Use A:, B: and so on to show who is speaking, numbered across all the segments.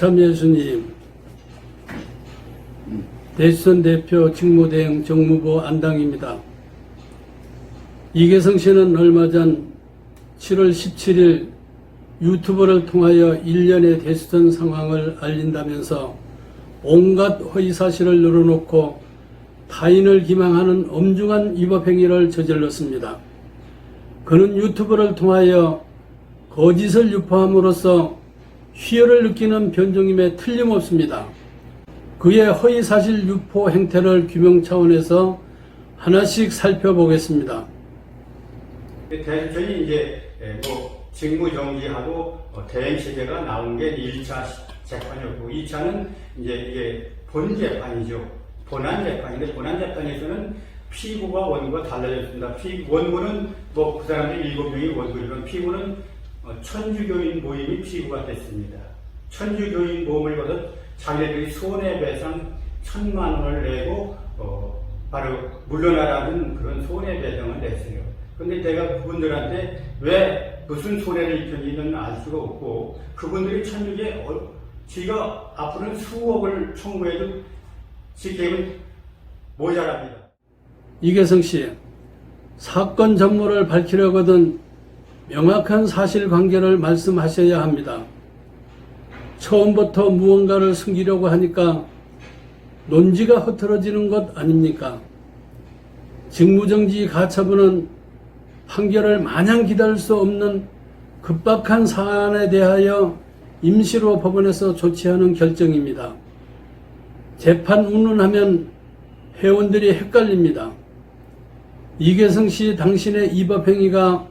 A: 참 예수님, 대선 대표 직무대행 정무부 안당입니다. 이계성 씨는 얼마 전 7월 17일 유튜브를 통하여 일련의 대수전 상황을 알린다면서 온갖 허위 사실을 늘어놓고 타인을 기망하는 엄중한 위법 행위를 저질렀습니다. 그는 유튜브를 통하여 거짓을 유포함으로써 희열을 느끼는 변종임에 틀림없습니다. 그의 허위 사실 유포 행태를 규명 차원에서 하나씩 살펴보겠습니다.
B: 대전이 이제 예, 뭐 직무 정지하고 어, 대행 체제가 나온 게 1차 재판이었고 2차는 이제 이게 본 재판이죠. 본안 재판인데 본안 재판에서는 피고가 원고가 달라졌습니다. 피, 원고는 뭐 그 사람들 일곱 명이 원고이면 피고는 어, 천주교인 모임이 피고가 됐습니다. 천주교인 모임을 거둬 자기들이 손해배상 천만 원을 내고 어, 바로 물러나라는 그런 손해배상을 냈어요. 근데 내가 그분들한테 왜 무슨 손해를 입혔는지는 알 수가 없고 그분들이 천주교에 어, 지가 앞으로는 수억을 청구해도 지금은 모자랍니다.
A: 이계성 씨, 사건 전모를 밝히려거든 명확한 사실관계를 말씀하셔야 합니다. 처음부터 무언가를 숨기려고 하니까 논지가 흐트러지는 것 아닙니까? 직무정지 가처분은 판결을 마냥 기다릴 수 없는 급박한 사안에 대하여 임시로 법원에서 조치하는 결정입니다. 재판 운운하면 회원들이 헷갈립니다. 이계성 씨 당신의 위법 행위가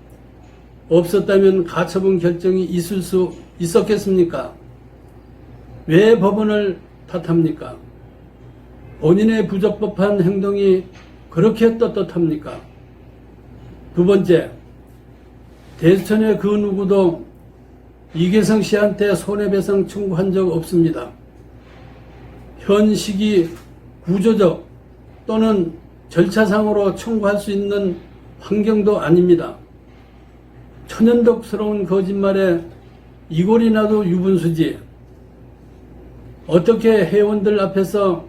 A: 없었다면 가처분 결정이 있을 수 있었겠습니까? 왜 법원을 탓합니까? 본인의 부적법한 행동이 그렇게 떳떳합니까? 두 번째, 대선의 그 누구도 이계성 씨한테 손해배상 청구한 적 없습니다. 현 시기 구조적 또는 절차상으로 청구할 수 있는 환경도 아닙니다. 천연덕스러운 거짓말에 이골이 나도 유분수지. 어떻게 회원들 앞에서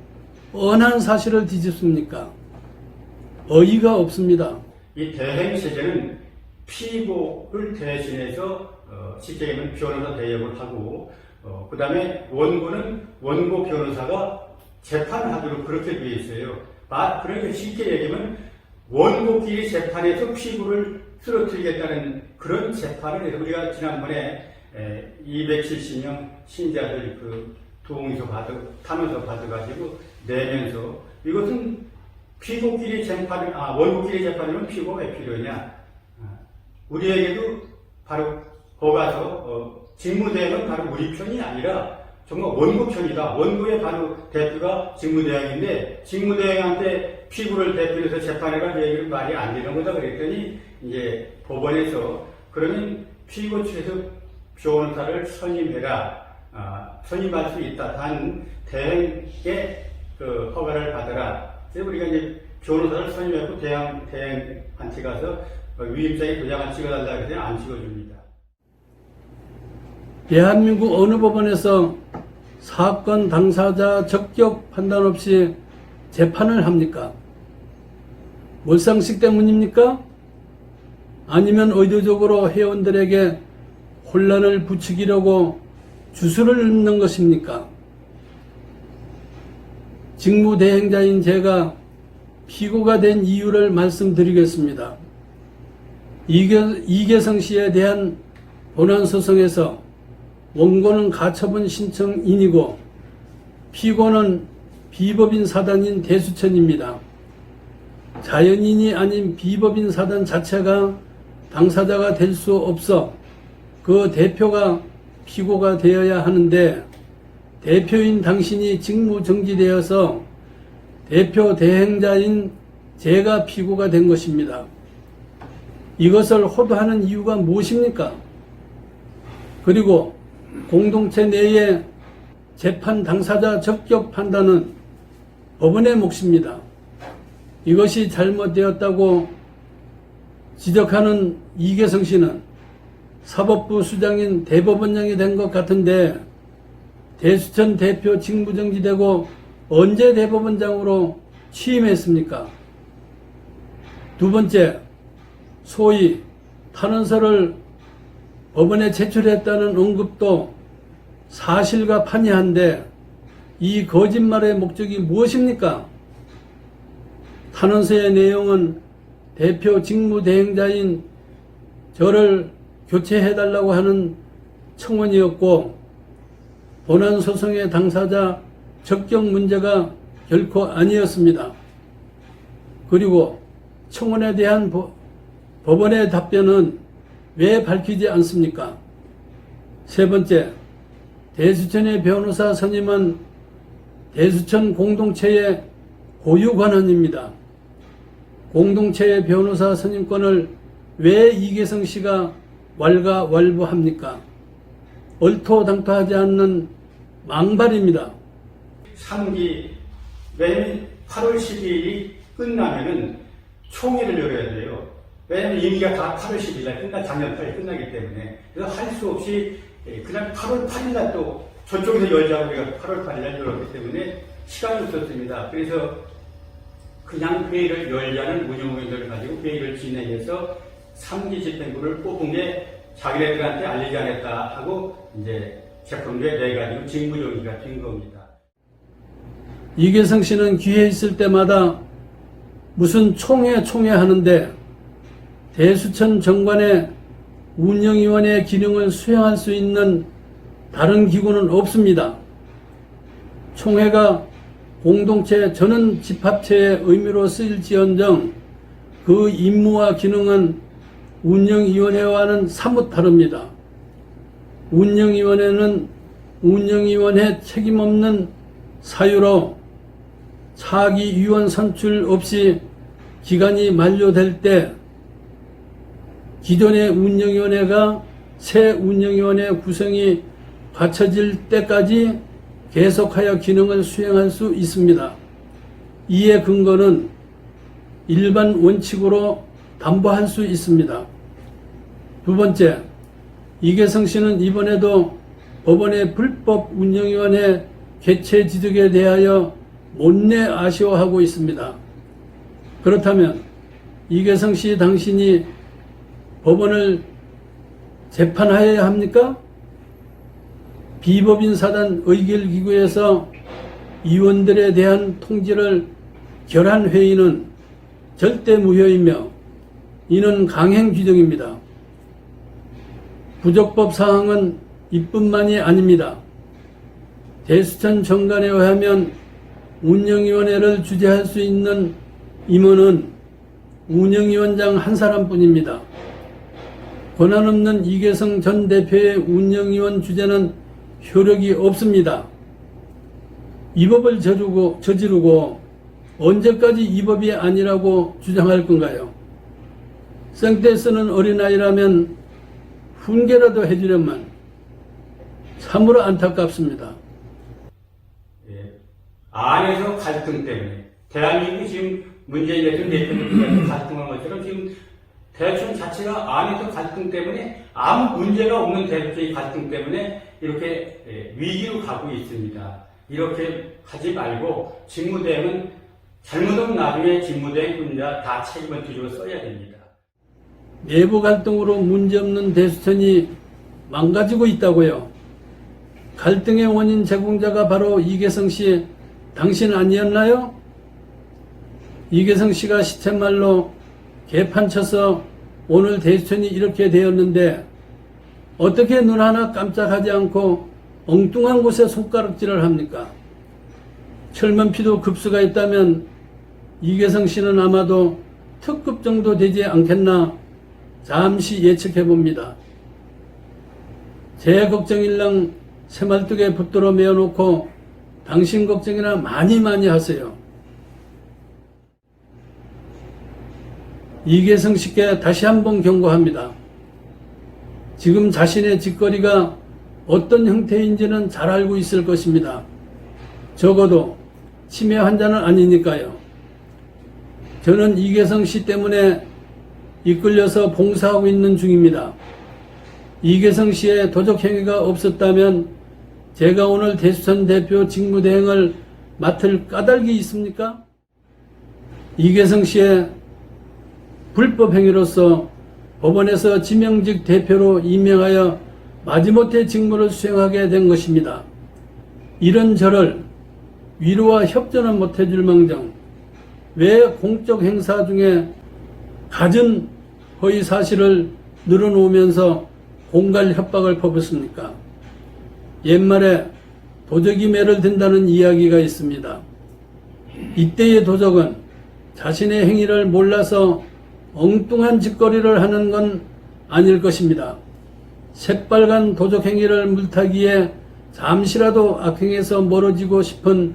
A: 뻔한 사실을 뒤집습니까? 어이가 없습니다.
B: 이 대행 체제는 피고를 대신해서 어, 실제로는 변호사 대역을 하고 어, 그 다음에 원고는 원고 변호사가 재판하도록 그렇게 되어 있어요. 아, 그러니까 쉽게 얘기하면 원고끼리 재판에서 피고를 쓰러뜨리겠다는 그런 재판을 우리가 지난번에 에, 270명 신자들 그 동의서 받아, 타면서 받아가지고 내면서 이것은 피고끼리 재판, 아, 원고끼리 재판이면 피고가 왜 필요하냐. 아, 우리에게도 바로 거가서 어, 직무대행은 바로 우리 편이 아니라 정말 원고 편이다. 원고의 바로 대표가 직무대행인데 직무대행한테 피고를 대표해서 재판해가 얘기를 말이 안 되는 거다 그랬더니 이제 법원에서 그러면 피고 측에서 변호사를 선임해라. 아, 선임할 수 있다. 단 대행의 그 허가를 받아라. 그래서 우리가 이제 변호사를 선임했고 대행 대행한테 가서 위임장에 도장 을 찍어달라 그랬더니 안 찍어줍니다.
A: 대한민국 어느 법원에서 사건 당사자 적격 판단 없이 재판을 합니까? 몰상식 때문입니까? 아니면 의도적으로 회원들에게 혼란을 부추기려고 주술을 넣는 것입니까? 직무대행자인 제가 피고가 된 이유를 말씀드리겠습니다. 이계, 이계성 씨에 대한 본안 소송에서 원고는 가처분 신청인이고 피고는 비법인 사단인 대수천입니다. 자연인이 아닌 비법인 사단 자체가 당사자가 될 수 없어 그 대표가 피고가 되어야 하는데 대표인 당신이 직무 정지되어서 대표 대행자인 제가 피고가 된 것입니다. 이것을 호도하는 이유가 무엇입니까? 그리고 공동체 내의 재판 당사자 적격 판단은 법원의 몫입니다. 이것이 잘못되었다고 지적하는 이계성 씨는 사법부 수장인 대법원장이 된 것 같은데 대수천 대표 직무정지되고 언제 대법원장으로 취임했습니까? 두 번째, 소위 탄원서를 법원에 제출했다는 언급도 사실과 판이한데 이 거짓말의 목적이 무엇입니까? 탄원서의 내용은 대표 직무대행자인 저를 교체해달라고 하는 청원이었고 본안 소송의 당사자 적격 문제가 결코 아니었습니다. 그리고 청원에 대한 법- 법원의 답변은 왜 밝히지 않습니까? 세 번째, 대수천의 변호사 선임은 대수천 공동체의 고유 권한입니다. 공동체의 변호사 선임권을 왜 이계성 씨가 왈가왈부합니까? 얼토당토하지 않는 망발입니다.
B: 3기 왜냐면 8월 12일이 끝나면은 총회를 열어야 돼요. 왜냐면 임기가 다 8월 10일 날 끝나 작년 8일 끝나기 때문에 그래서 할 수 없이 예, 그냥 8월 8일 날 또 저쪽에서 열자고 우리가 8월 8일 날 열었기 때문에 시간이 없었습니다. 그래서 그냥 회의를 열자는 운영 의견을 가지고 회의를 진행해서 3기 집행부를 뽑은 게 자기네들한테 알리지 않았다 하고 이제 재판부에 내가지고 직무정지가 된 겁니다.
A: 이계성 씨는 기회 있을 때마다 무슨 총회 총회 하는데 대수천 정관의 운영위원회 기능을 수행할 수 있는 다른 기구는 없습니다. 총회가 공동체 전원 집합체의 의미로 쓰일지언정 그 임무와 기능은 운영위원회와는 사뭇 다릅니다. 운영위원회는 운영위원회 책임없는 사유로 차기 위원 선출 없이 기간이 만료될 때 기존의 운영위원회가 새 운영위원회 구성이 갖춰질 때까지 계속하여 기능을 수행할 수 있습니다. 이의 근거는 일반 원칙으로 담보할 수 있습니다. 두 번째, 이계성 씨는 이번에도 법원의 불법 운영위원회 개최 지득에 대하여 못내 아쉬워하고 있습니다. 그렇다면 이계성 씨 당신이 법원을 재판하여야 합니까? 비법인 사단 의결기구에서 의원들에 대한 통지를 결한 회의는 절대 무효이며 이는 강행 규정입니다. 부적법 사항은 이뿐만이 아닙니다. 대수천 정관에 의하면 운영위원회를 주재할 수 있는 임원은 운영위원장 한 사람뿐입니다. 권한 없는 이계성 전 대표의 운영위원 주재는 효력이 없습니다. 이 법을 저지르고, 저지르고 언제까지 이 법이 아니라고 주장할 건가요? 생때 쓰는 어린아이라면 훈계라도 해주려만 참으로 안타깝습니다.
B: 예. 안에서 갈등 때문에 대한민국 지금 문재인 대통령 대표님께서 갈등한 것처럼 지금 대충 자체가 안에서 갈등 때문에 아무 문제가 없는 대표의 갈등 때문에 이렇게 예, 위기로 가고 있습니다. 이렇게 하지 말고 직무대행은 잘못하면 나중에 직무대행 혼자 다 책임을 뒤집어 써야 됩니다.
A: 내부 갈등으로 문제없는 대수천이 망가지고 있다고요. 갈등의 원인 제공자가 바로 이계성 씨, 당신 아니었나요? 이계성 씨가 시쳇말로 개판 쳐서 오늘 대수천이 이렇게 되었는데 어떻게 눈 하나 깜짝하지 않고 엉뚱한 곳에 손가락질을 합니까? 철문피도 급수가 있다면 이계성 씨는 아마도 특급 정도 되지 않겠나 잠시 예측해 봅니다. 제 걱정일랑 새말뚝에 붙들어 메어놓고 당신 걱정이나 많이 많이 하세요. 이계성 씨께 다시 한번 경고합니다. 지금 자신의 짓거리가 어떤 형태인지는 잘 알고 있을 것입니다. 적어도 치매 환자는 아니니까요. 저는 이계성 씨 때문에 이끌려서 봉사하고 있는 중입니다. 이계성 씨의 도적 행위가 없었다면 제가 오늘 대수천 대표 직무대행을 맡을 까닭이 있습니까? 이계성 씨의 불법 행위로서 법원에서 지명직 대표로 임명하여 마지못해 직무를 수행하게 된 것입니다. 이런 저를 위로와 협조는 못해줄 망정 왜 공적 행사 중에 갖은 허위 사실을 늘어놓으면서 공갈 협박을 퍼붓습니까? 옛말에 도적이 매를 든다는 이야기가 있습니다. 이때의 도적은 자신의 행위를 몰라서 엉뚱한 짓거리를 하는 건 아닐 것입니다. 새빨간 도적 행위를 물타기에 잠시라도 악행에서 멀어지고 싶은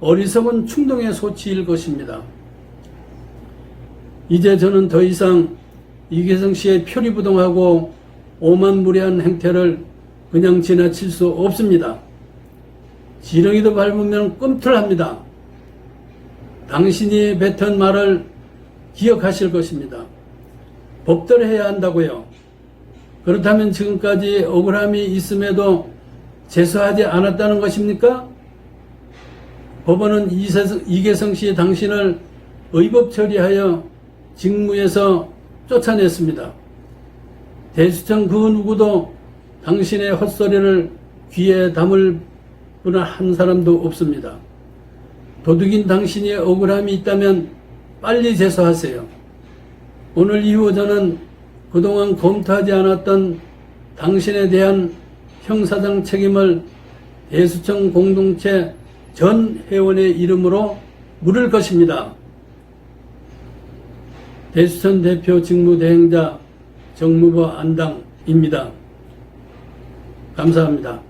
A: 어리석은 충동의 소치일 것입니다. 이제 저는 더 이상 이계성 씨의 표리부동하고 오만무리한 행태를 그냥 지나칠 수 없습니다. 지렁이도 밟으면 꿈틀합니다. 당신이 뱉은 말을 기억하실 것입니다. 법대로 해야 한다고요. 그렇다면 지금까지 억울함이 있음에도 제소하지 않았다는 것입니까? 법원은 이계성 씨 당신을 의법 처리하여 직무에서 쫓아냈습니다. 대수청 그 누구도 당신의 헛소리를 귀에 담을 분은 한 사람도 없습니다. 도둑인 당신이 억울함이 있다면 빨리 제소하세요. 오늘 이후 저는 그동안 검토하지 않았던 당신에 대한 형사상 책임을 대수청 공동체 전 회원의 이름으로 물을 것입니다. 대수천 대표 직무대행자 정무부 안당입니다. 감사합니다.